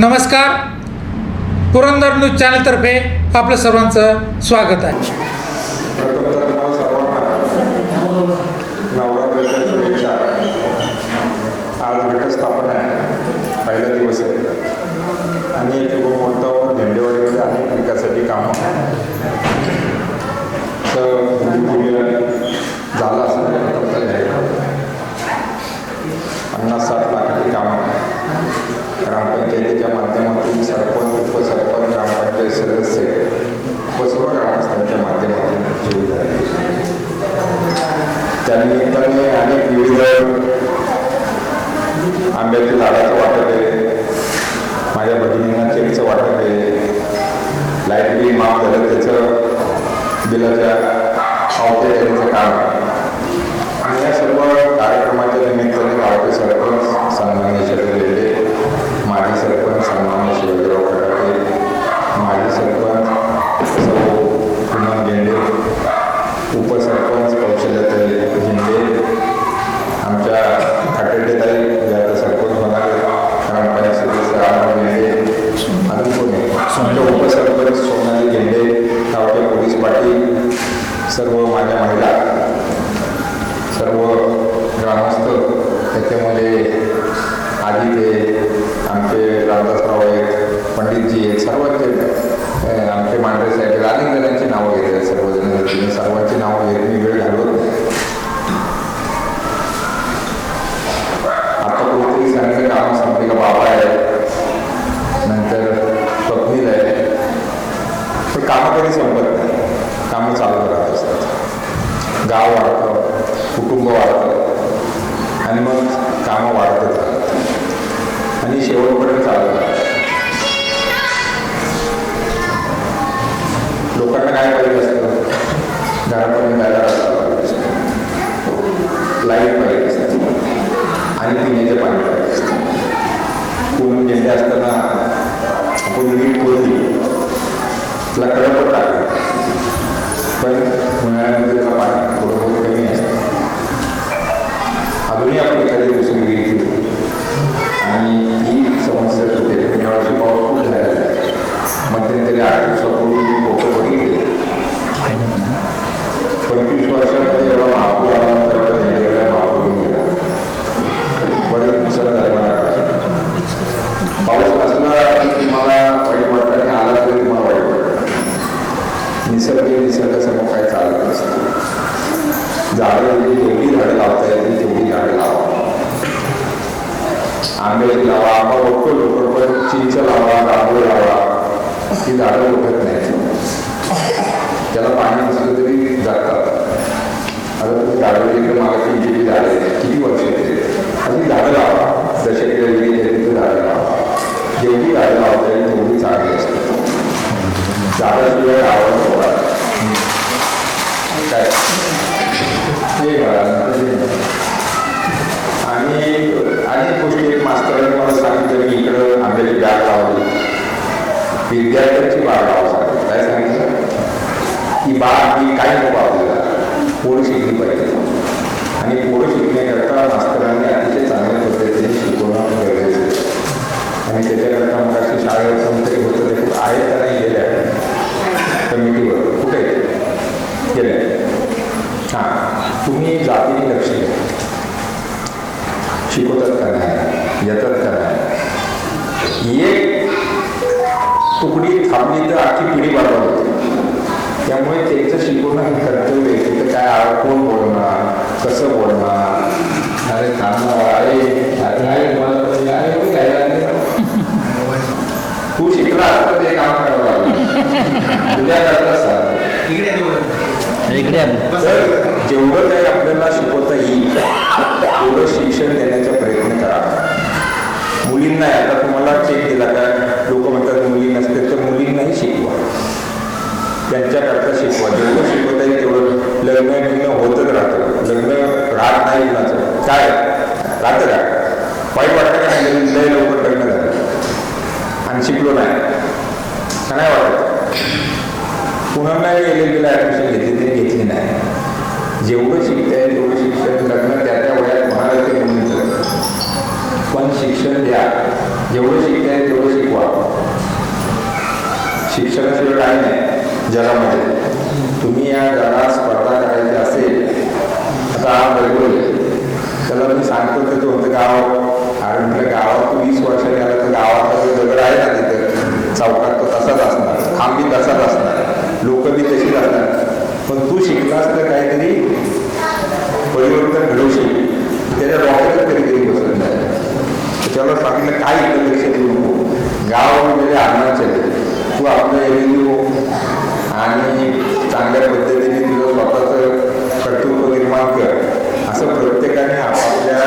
नमस्कार. पुरंदर न्यूज चॅनलतर्फे आपलं सर्वांचं स्वागत आहे. प्रथमतः सर्वांना नवरात्राच्या शुभेच्छा आज घटस्थापना आहे. पहिला दिवस आहे. आणि एक खूप मोठं झेंडेवाडीमध्ये अनेक विकासाची कामं. तर त्यानिमित्ताने अनेक विविध आंब्याच्या झाडाचं वाटप आहे माझ्या भगिनींना चेकचं वाटप आहे लाइट बिल माफ झालं त्याचं बिलाच्या पावत्या काम. आणि या सर्व कार्यक्रमाच्या निमित्ताने गावचे सरपंच सन्मान्य शरद अं, आमचे मांडरे साहेब आहेत अनेक जणांची नावं घेत आहेत झाडाशिवाय आवड सोडा काय ते आणि अनेक गोष्टी मास्तरांनी मला सांगितलं की इकडं आंब्याची बॅग लावली विद्यार्थ्यांची बाग लावा काय सांगितलं की बाग ही काय नको आपल्याला पोरं कमिटीवर कुठे गेल्या हां. तुम्ही जातीने लक्ष द्या. शिकवतात का नाही? येतात का नाही? एक तुकडी थांबली तर आखी पिढी बरोबर होते. त्यामुळे त्यांचं शिकवणं हे कर्तव्य आहे. तिथं काय कोण बोलणार? कसं बोलणार? अरे थांबणार अरे अरे काय तू शिकला तर इकडे जेवढं काही आपल्याला शिकवता येईल तेवढं शिक्षण देण्याचा प्रयत्न करा. मुलींना आता तुम्हाला चेक दिला का? लोक म्हणतात मुली नसते तर मुलींनाही शिकवा. त्यांच्याकरता शिकवा. जेवढं शिकवता येईल तेवढं लग्न बिग्न होतच राहतं. लग्न राहत नाही काय? राहतं का? वाईट वाटतं का? नाही लय- लय लवकर लग्न झालं. आणि शिकलो नाही. का नाही वाटत. पुन्हा नाही एल एल ॲडमिशन घेतली तरी घेतली नाही. जेवढं शिकताय तेवढं शिक्षण लग्न त्या त्या वयात म्हणाल ते मुलीचं पण शिक्षण द्या. जेवढं शिकताय तेवढं शिकवा. शिक्षणाशिवाय काही नाही. जगामध्ये. तुम्ही या जगात स्पर्धा करायची असेल आता हा बरोबर त्याला मी सांगतो ते होतं गाव. कारण म्हटलं गावात तू वीस वर्षाने आला तर गावात दगड आहे ना तिथं. चौकात तो तसाच असणार. खांबी तसाच असणार. लोक बी तशी राहतात. पण तू शिकलास तर काहीतरी परिवर्तन घडवशील त्याच्या डॉक्टरच कधीतरी बसत नाही त्याला सांगितलं काय इकडे लक्ष देऊ नको? गाव म्हणजे अरुणाचल तू आपलं एरियो हो. आणि चांगल्या पद्धतीने तुझं स्वतःचं कर्तृत्व निर्माण कर. असं प्रत्येकाने आपापल्या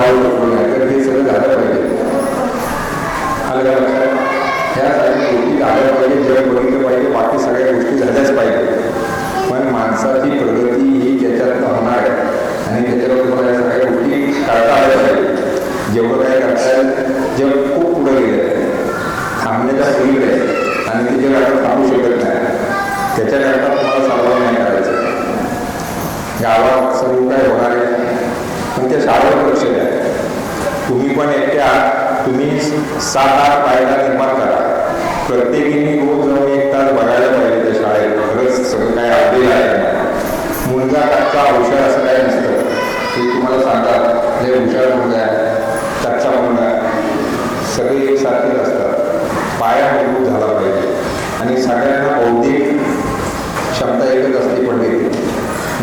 जा म्हणून जाऊ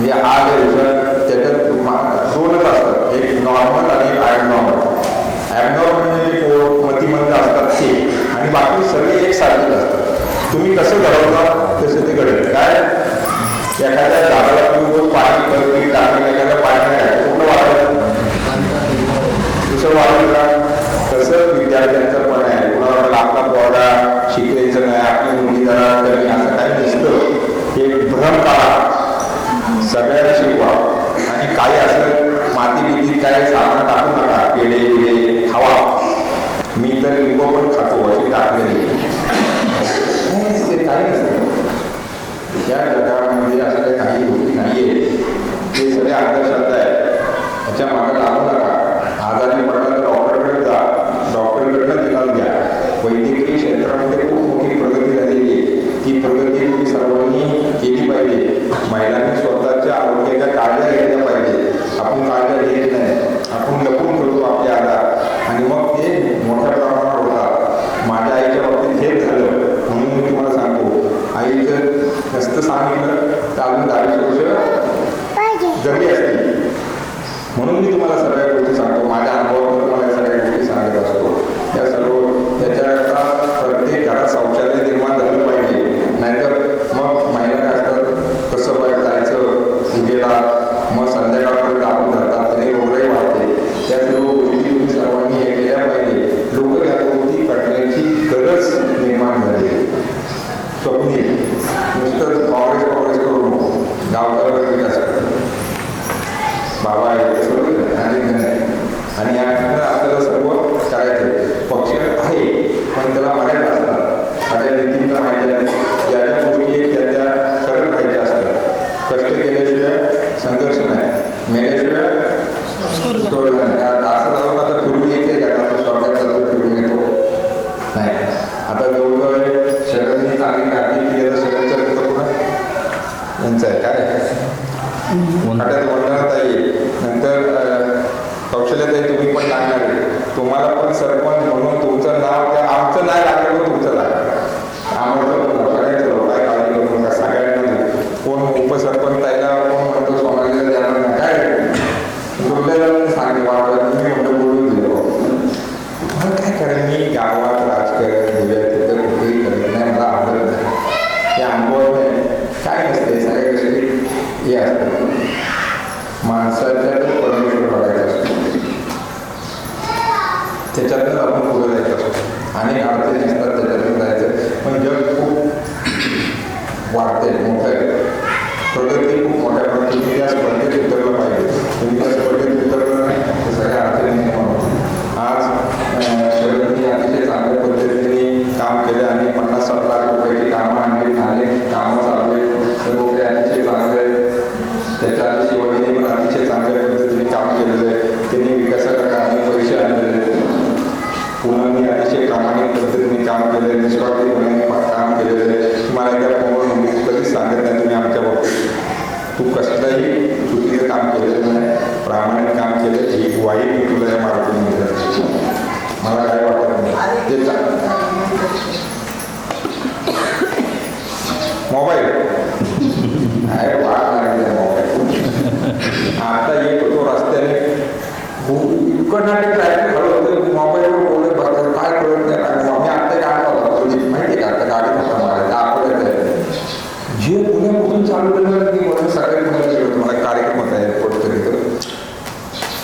म्हणजे आग आहे त्याच्यात दोनच असतात. एक नॉर्मल आणि एक ॲबनॉर्मल ॲबनॉर्मल म्हणजे पोट मतिमंद असतात ते आणि बाकी सगळे एकसारखेच असतात. तुम्ही कसं घडवता तसं ते घडेल. काय? एखाद्या झाडाला तुम्ही पाणी करत टाकलं एखाद्या पाणी नाही कुठं वाढलं दुसरं वाढलं का? तसं विद्यार्थ्यांचं पण आहे. कुणाला आपला पोरगा शिकायचं नाही आपली मुली जरा असं काही दिसतं एक भ्रम काढा सगळ्यांना शिकवा आणि काही असं माती बितीत काय सामान टाकू नका पेढे बिडे खावा. मी तर लिंबू पण खातो अशी टाकलेली काही नसतं. या जगामध्ये असं काही काही गोष्टी नाहीये ते सगळे अंधश्रद्धा आहे त्याच्यामागे लागू नका. आजारी पडला तर डॉक्टरकडे जा. डॉक्टरकडनं निकाल घ्या. वैद्यकीय क्षेत्रामध्ये ती प्रगती सर्वांनी केली पाहिजे. महिलांनी स्वतःच्या आरोग्याच्या काळज्या घेतल्या पाहिजे. आपण काळज्या घेत नाही. आपण लपून ठेवतो आपले आधार. आणि मग ते मोठ्या प्रमाणावर होतात. माझ्या आईच्या बाबतीत हेच झालं म्हणून मी तुम्हाला सांगतो. आई जर नसतं सांगितलं तर अजून दहावीस वर्ष जगली असती म्हणून मी तुम्हाला सगळ्या गोष्टी सांगतो. माझ्या अनुभवातून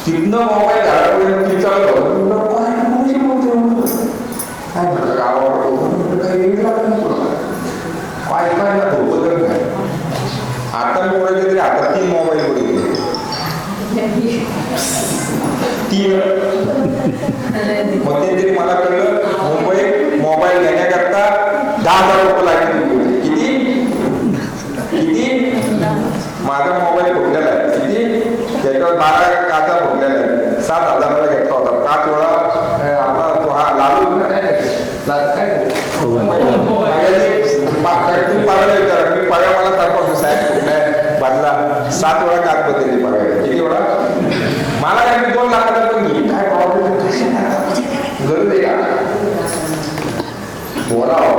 तिथनं मोबाईल झाडापर्यंत विचारलं काय कोणाशी बोलतो हो? काय गावावर काही पाय पाय आता मी तरी आता तीन मोबाईल कडे गेले तीन मध्यंतरी मला कळलं मुंबई मोबाईल घेण्याकरता दहा हजार moral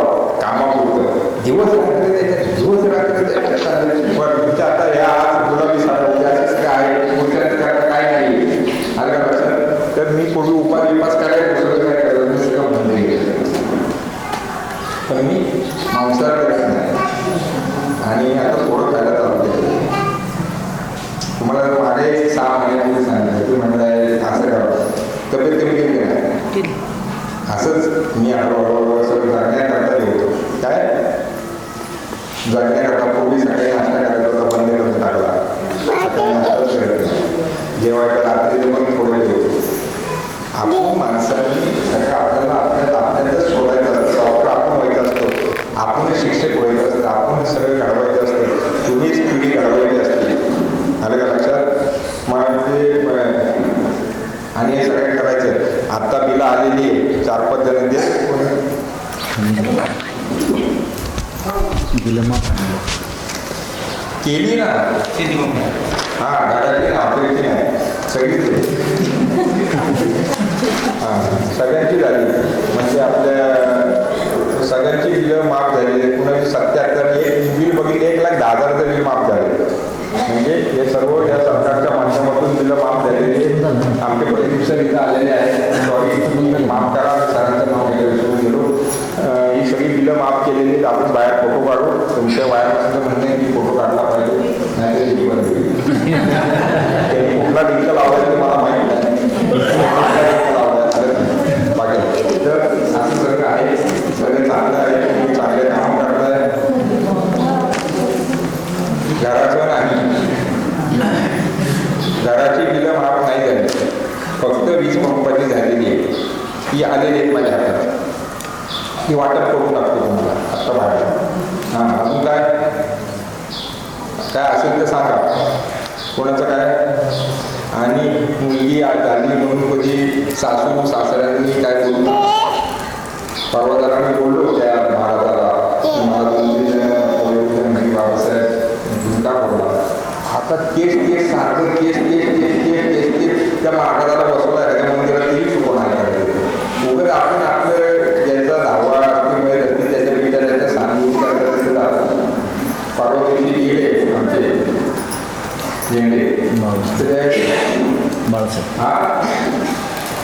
जमात आणलं केली ना? हा दादा आपल्या इथे नाही. सगळीच हा सगळ्यांची झाली. म्हणजे आपल्या सगळ्यांची बिलं माफ झालेली. कुणाची सत्याहत्तर एक बिल बघितले एक लाख दहा हजार बिल माफ झाले. म्हणजे हे सर्व या सरकारच्या माध्यमातून बिलं माफ झालेले. आमच्याकडे दिवसा इथं आलेले आहे केलेली केलेली आपण बाहेर फोटो काढू. तुमच्या वायर म्हणणे की फोटो काढला पाहिजे. नाही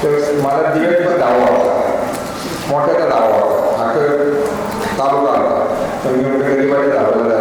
तर मला दिवेट पण दावा होता मोठ्याचा दावा होता हाकर तालुका होता तर मी गरीबाच्या दावा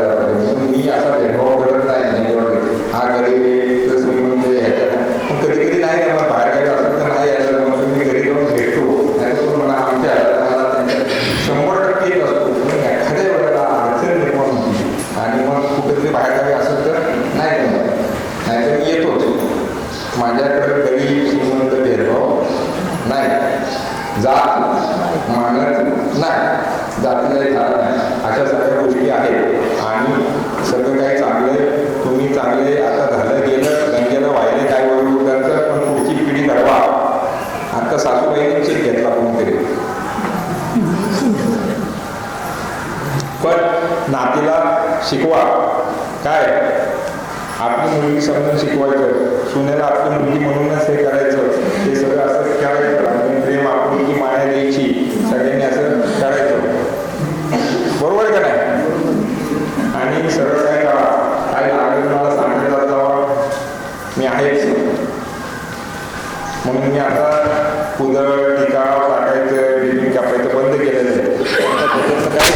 आपली मुलगी समजून शिकवायचं सुनेला आपली मुलगी म्हणूनच हे करायचं हे सगळं असं करायचं आणि प्रेम आपुलकी माया द्यायची सगळ्यांनी असं करायचं बरोबर आहे का नाही आणि सरळ काय करा काय लागेल मला सांगायला जावा मी आहेच म्हणून मी आता कुदळ टिका टाकायचं डिलिंग कापायचं बंद केलेलं आहे आता त्याच्याचं काय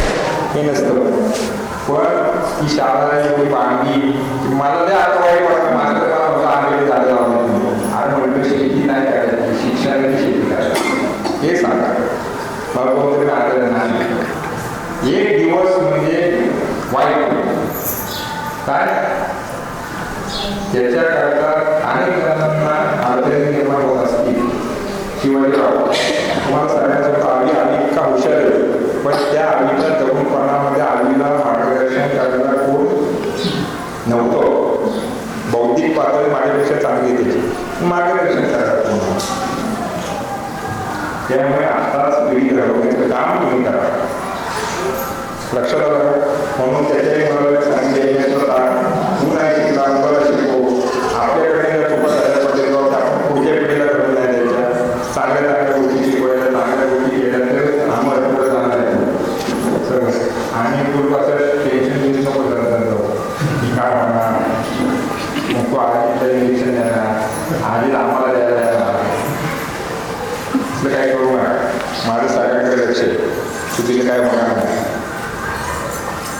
हे नसतं पण ही शाळा एवढी बांधली की मला ते आता वाईट वाटतं माझं तर मला होतं आंबेडकर झालं आज म्हणतो शेती नाही करायची शिक्षणाने शेती करायची हे सांगा मला कोणतरी आलेलं नाही एक दिवस म्हणजे वाईट काय याच्याकरता अनेक जणांना अडचणी निर्माण होत असतील. शिवाजीराव तुम्हाला सगळ्यांसोबत आम्ही आली का हुशार आहे? पण त्या आवीच्या तरुणपणामध्ये आवीला मार्गदर्शन करायला कोण नव्हतं. बौद्धिक पातळी माझ्यापेक्षा चांगली त्याची. मार्गदर्शन करायला कोण त्यामुळे आताच पिढी घडवण्याचं काम तुम्ही करा. लक्षात आलं म्हणून त्याच्याही मला सांगितले तू नाही शिकला मला शिकव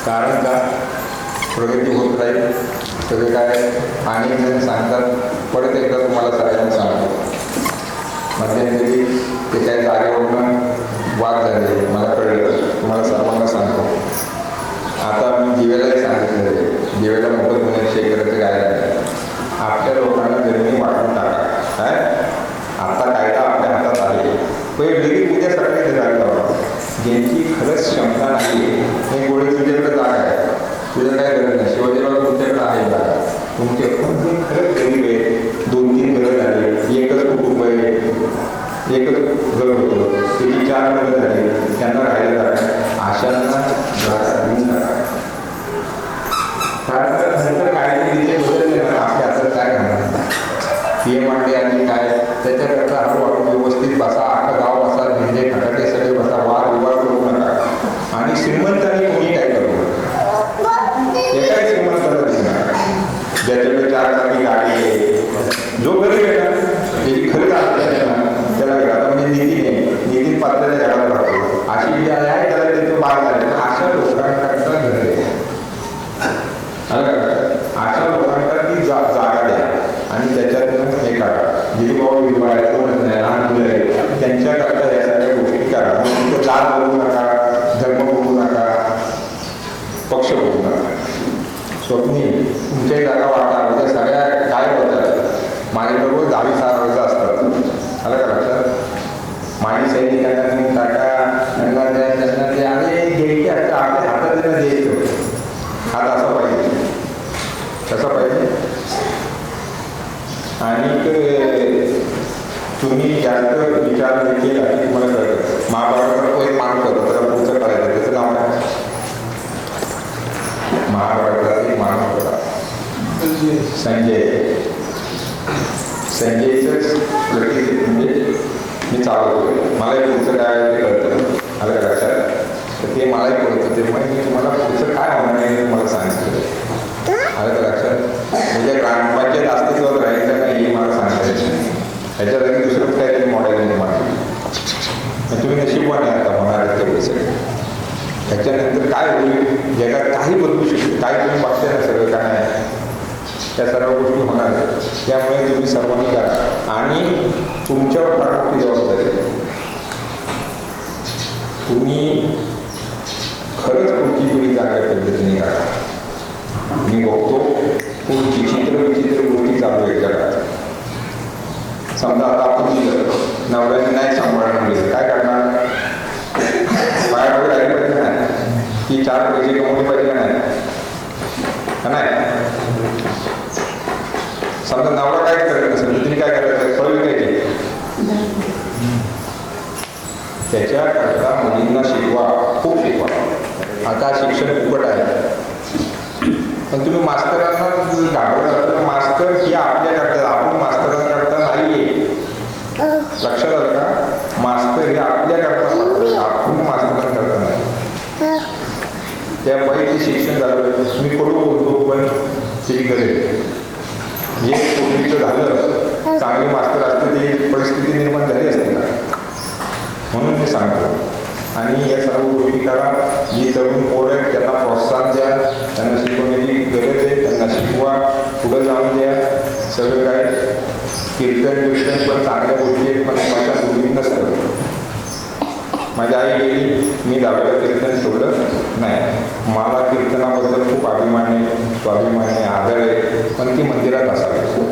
कारण का प्रगती होत राहील सगळे काय अनेक जण सांगतात परत एकदा तुम्हाला सगळ्यांना सांगतो. मध्यंतरी ते काय जागेवरून वाद झाले. मला कळलं. तुम्हाला सर्वांना सांगतो. आता मी दिवेलाही सांगितलं दिव्याला दिवेला मोफत होण्याची शेकराचं काय आहे. आपल्या लोकांना जमिनी वाटून टाका. काय? आता कायदा आपल्या हातात आले पहिले उद्या सकाळी जागा ज्यांची खरंच क्षमता नाही हे गोळे तुझ्याकडे जागा आहे तुझं काय गरज नाही शिवाजीराव तुमच्याकडे आहे जागा तुमचे पण तुम्ही खरंच गरीब आहे दोन तीन घरं झाले एकच कुटुंब आहे एकच घर होतं त्याची चार घरं झाली त्यांना राहायला जागा अशांना जागा देऊन टाका कारण तर नंतर कायदे बदलले ना आपल्या हातात काय घालणार पी एम आर डी आणि काय त्याच्याकरता हळूहळू व्यवस्थित बसा अख्खा गाव बसा म्हणजे खटाटे सगळे बसा वाद विवाद करू नका आणि श्रीमंतांनी कोणी काय करू नका एकाही श्रीमंताला देऊ नका ज्याच्याकडे चार चाकी गाडी आहे जो गरीब आहे ना त्याची खरी अडचण आहे ना त्याला घरा आता म्हणजे नितीन आहे नितीन पात्राच्या घराला राहतो अशी जी आहे त्याला त्याचं बाग झाले तर अशा लोकांकरता घर आहे आलं का? अशा लोकांना ती जा जागा द्या आणि त्याच्यातून हे काढा जिथे बाबा विधवा आहे कोणच नाही लहान मुलं आहे त्यांच्याकरता या सगळ्या गोष्टी करा मग तिथं जात बघू नका धर्म बघू नका पक्ष बघू स्वप्नी तुमच्याही जागा वाटा म्हणजे सगळ्या गायब होतात माझ्याबरोबर दहावी सहा वर्ष असतात आलं का लक्षात? माजी सैनिकांना तुम्ही काका त्यांना द्या त्यांना द्या आणि घ्यायची असतं आपल्या हातात त्यांना द्यायचं हात असा पाहिजे. तसा पाहिजे. आणि तुम्ही जास्त विचार केला की तुम्हाला कळतं. महाभारत तो एक माणूस होता त्याला पुढचं कळायचं त्याचं नाव काय महाराष्ट्रातील एक माणूस होता संजय. संजयचंच प्रति म्हणजे मी चालवतो मला पुढचं काय ते कळतं. आलं लक्षात? तर ते मलाही कळतं. ते मग मी तुम्हाला पुढचं काय होणार नाही मला सांगितलं आलं का लक्षात म्हणजे ग्रामपंचायत अस्तित्वात राहायचं नाही हे मला सांगता येत नाही ह्याच्यात आणि दुसरं काहीतरी मॉडेल निर्माण केलं. मग तुम्ही नशीबवाने आता होणार आहेत तेवढे सगळे त्याच्यानंतर काय होईल? जगात काही बदलू शकते काय तुम्ही वाटते ना सगळं? काय आहे त्या सर्व गोष्टी होणार आहेत. त्यामुळे तुम्ही सर्वांनी करा. आणि तुमच्यावर फार जबाबदारी. तुम्ही खरंच पुढची पिढी चांगल्या पद्धतीने करा. मी बघतो खूप विचित्र विचित्र गोष्टी चालू आहे जगात. समजा आता आपण दिलं नवऱ्याने नाही सांभाळणार काय करणार? बाहेर की चार पैसे कमवले पाहिजे का नाही? नाही समजा नवरा काय करत असेल तिने काय करायचं फळ विकायचे त्याच्याकरता मुलींना शिकवा खूप शिकवा. आता शिक्षण फुकट आहे. पण तुम्ही मास्तरांना घाबरत तर मास्तर ही आपल्याकरता आपण मास्तरांकरता नाही लक्षात आलं का मास्तर हे आपल्या करता आपण मास्तरांकरता नाही त्या बाईचे शिक्षण झालं मी करू बोलतो पण सिटीकडे गरज जे पूर्वीचं झालं चांगले मास्तर असते ते परिस्थिती निर्माण झाली असते का म्हणून मी सांगतो. आणि या सर्व गोष्टी करा. जी तरुण पोर आहेत त्यांना प्रोत्साहन द्या. त्यांना शिकवण्याची गरज आहे त्यांना शिकवा. पुढं जाऊन द्या. सगळं काय कीर्तन ट्युशन पण चांगल्या गोष्टी आहेत पण माझ्या पूर्वी नसतं माझ्या आई गेली मी दहाव्या कीर्तन सोडलं. नाही मला कीर्तनाबद्दल खूप अभिमान आहे. स्वाभिमान आहे आदर आहे. पण ती मंदिरात असावी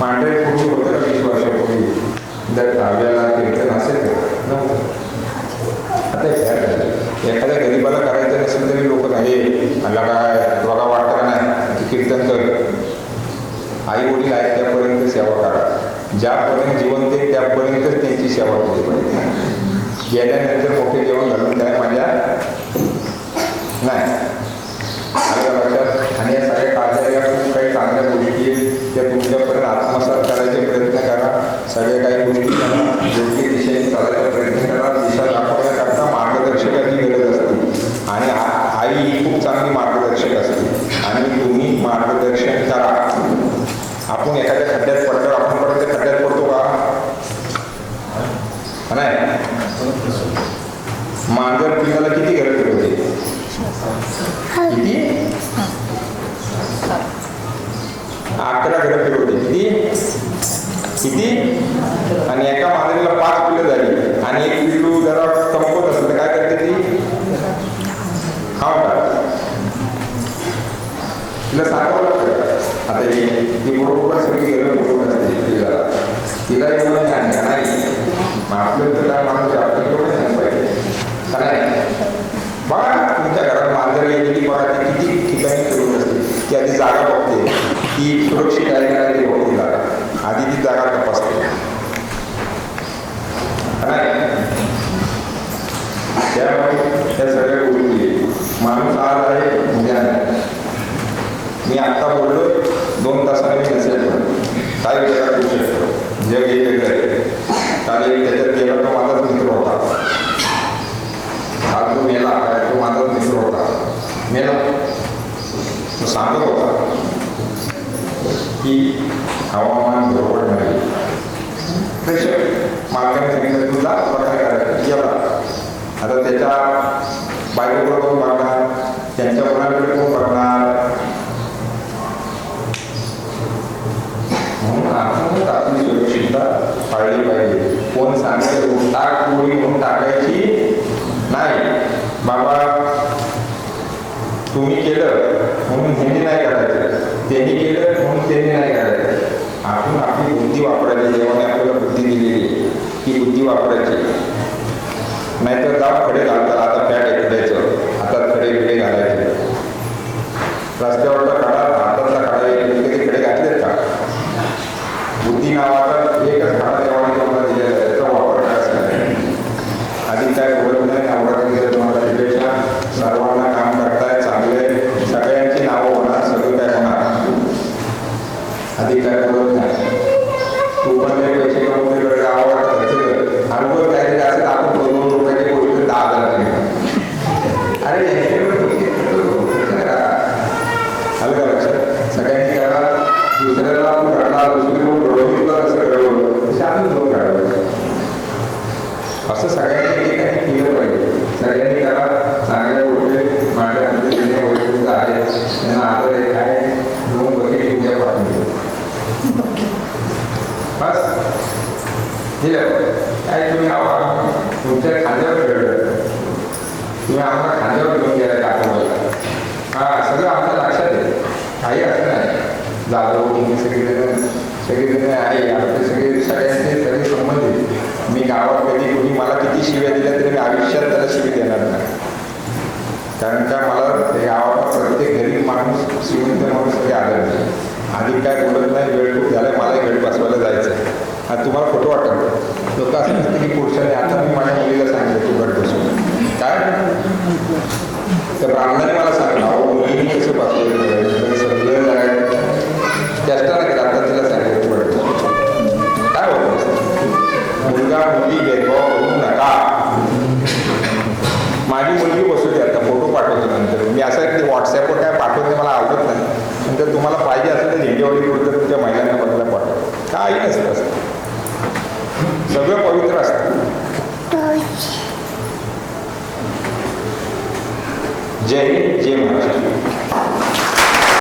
मांडरे पूर्वी होतं वीस वर्षापूर्वी. जर दहाव्याला कीर्तन असेल तर. नव्हतं आता एखाद्या गरीबाला करायचं नसेल तरी लोक नाही. मला काय बघा वाटतं का नाही? कीर्तन कर. आई वडील आहेत त्यापर्यंत सेवा करा. ज्यापर्यंत जिवंत आहे त्यापर्यंतच त्यांची सेवा केली पाहिजे गेल्यानंतर मोठे जेवण घालून काय माझ्या नाही. लक्षात? आणि या सगळ्या काळजाच्या खूप काही चांगल्या गोष्टी आहेत त्या तुमच्यापर्यंत आत्मसात करायचे प्रयत्न करा. सगळ्या काही गोष्टी करा. योग्य दिशेने चालायचा प्रयत्न करा. दिशा दाखवण्याकरता मार्गदर्शकाची गरज असते आणि आ- आई ही खूप चांगली मार्गदर्शक असते आणि तुम्ही मार्गदर्शन करा आपण एखाद्या खड्ड्यात पडल्यावर आपण परत त्या खड्ड्यात पडतो का हा नाही मांजर किती गरज होते? किती? अकरा घरं होते. किती? किती? आणि एका मांजरीला पाच पिल्लं झाली. आणि एक पिल्लू जरा संपत असेल तर काय करते ती? खाऊन टाकते तिला सांगावं लागतं. आता ती बरोबर सगळी गेलं बरोबर असते तिला तिला एवढं नाही. आपलं तर काय माणूस आहे, आपलं एवढं ज्ञान पाहिजे का नाही बघा तुमच्या घरात मांजर गेलेली बघा ती किती ठिकाणी फिरवत असते ती आधी जागा बघते. ती सुरक्षित आहे का नाही ते बघते जागा. आधी ती जागा तपासते. त्यामुळे त्या सगळ्या गोष्टी माणूस आज आहे उद्या नाही मी आत्ता बोललो दोन तासाने मी नसेल काय वेगळा करू शकतो. जग एक वेगळं आहे. काल एक त्याच्यात गेला तो माझाच मित्र होता. काल तो मेला काय तो माझाच मित्र होता. मेला तो सांगत होता की हवामान बरोबर नाही. प्रेशर मालकाने सांगितलं तुला प्रकार करायचा गेला आता त्याच्या बायकोकडे कोण बघणार? त्यांच्या मुलांकडे कोण बघणार? म्हणून आपण आपली सुरक्षितता पाळली पाहिजे. कोण सांगते? टाक गोळी म्हणून टाकायची नाही बाबा तुम्ही केलं म्हणून ह्यांनी नाही करायचं त्यांनी केलं म्हणून त्यांनी नाही करायचं. आपण आपली बुद्धी वापरायची देवाने आपल्याला बुद्धी दिलेली की बुद्धी वापरायची. नाहीतर दाब खडे घालतात आता पॅट आहे आता हातात खडे बिडे घालायचे. रस्त्यावरचा काढा हातातला काढा एक खडे घातलेत का? बुद्धी नावाचा एकच खडा देवाने तुम्हाला दिलेला आहे त्याचा वापर करायचा आहे आधी काय बोलत नाही आवडत गेलं तुम्हाला शुभेच्छा सर्वांना काम करताय चांगले सगळ्यांची नावं होणार सगळं काय होणार आधी काय बोलत नाही तू पण लय पैसे कमवते बरं का, आवड खर्च कर अनुभव काहीतरी असेल आपण दोन दोन रुपयाची गोष्ट दहा हजार घेऊ. अरे यांच्याकडे पैसे खर्च करू करा. आलं का लक्षात सगळ्यांची करा दुसऱ्याला आपण घडणार दुसरी रोहितला कसं घडवलं शांत दोन घडवलं असं सगळ्यांनी ठिकाणी केलं पाहिजे सगळ्यांनी करा चांगल्या गोष्टी माझ्या पद्धतीने वैयक्तिक आहे त्यांना आदर आहे काय दोन बकेट उद्या पाठवून देऊ बस दिलं काय तुम्ही आवा तुमच्या खांद्यावर घडलं तुम्ही आम्हाला खांद्यावर घेऊन गेला दाखवायला हा सगळं आमच्या लक्षात आहे काही असं नाही जाधव तुम्ही सगळेजण सगळेजण आहे आपले सगळे सगळ्यांचे सगळे संबंधित मी गावात कधी कोणी मला किती शिव्या दिल्या तरी मी आयुष्यात त्याला शिवी देणार नाही कारण का मला हे गावात प्रत्येक गरीब माणूस श्रीमंत माणूस कधी आलं आधी काय बोलत नाही वेळ खूप झालाय मला घरी बसवायला जायचं आहे आणि तुम्हाला फोटो वाटत लोक असं म्हणते की पुरुषांनी आता मी माझ्या मुलीला सांगितलं तू घट बसून काय? तर ब्राह्मणाने मला सांगितलं अहो मुलीने कसं बसवलं सगळं जायचं चेष्टा नाही केला आता तिला सांगितलं तू घट काय होतं? मुलगा मुली भेदभाव की व्हॉट्सॲपवर काय पाठवते मला आवडत नाही. नंतर तुम्हाला पाहिजे असेल तर हिंदेवाडी कुठं तुमच्या महिलांना बघायला पाठवा. काही नसतं असतं सगळं पवित्र असतं. जय जय महाराष्ट्र.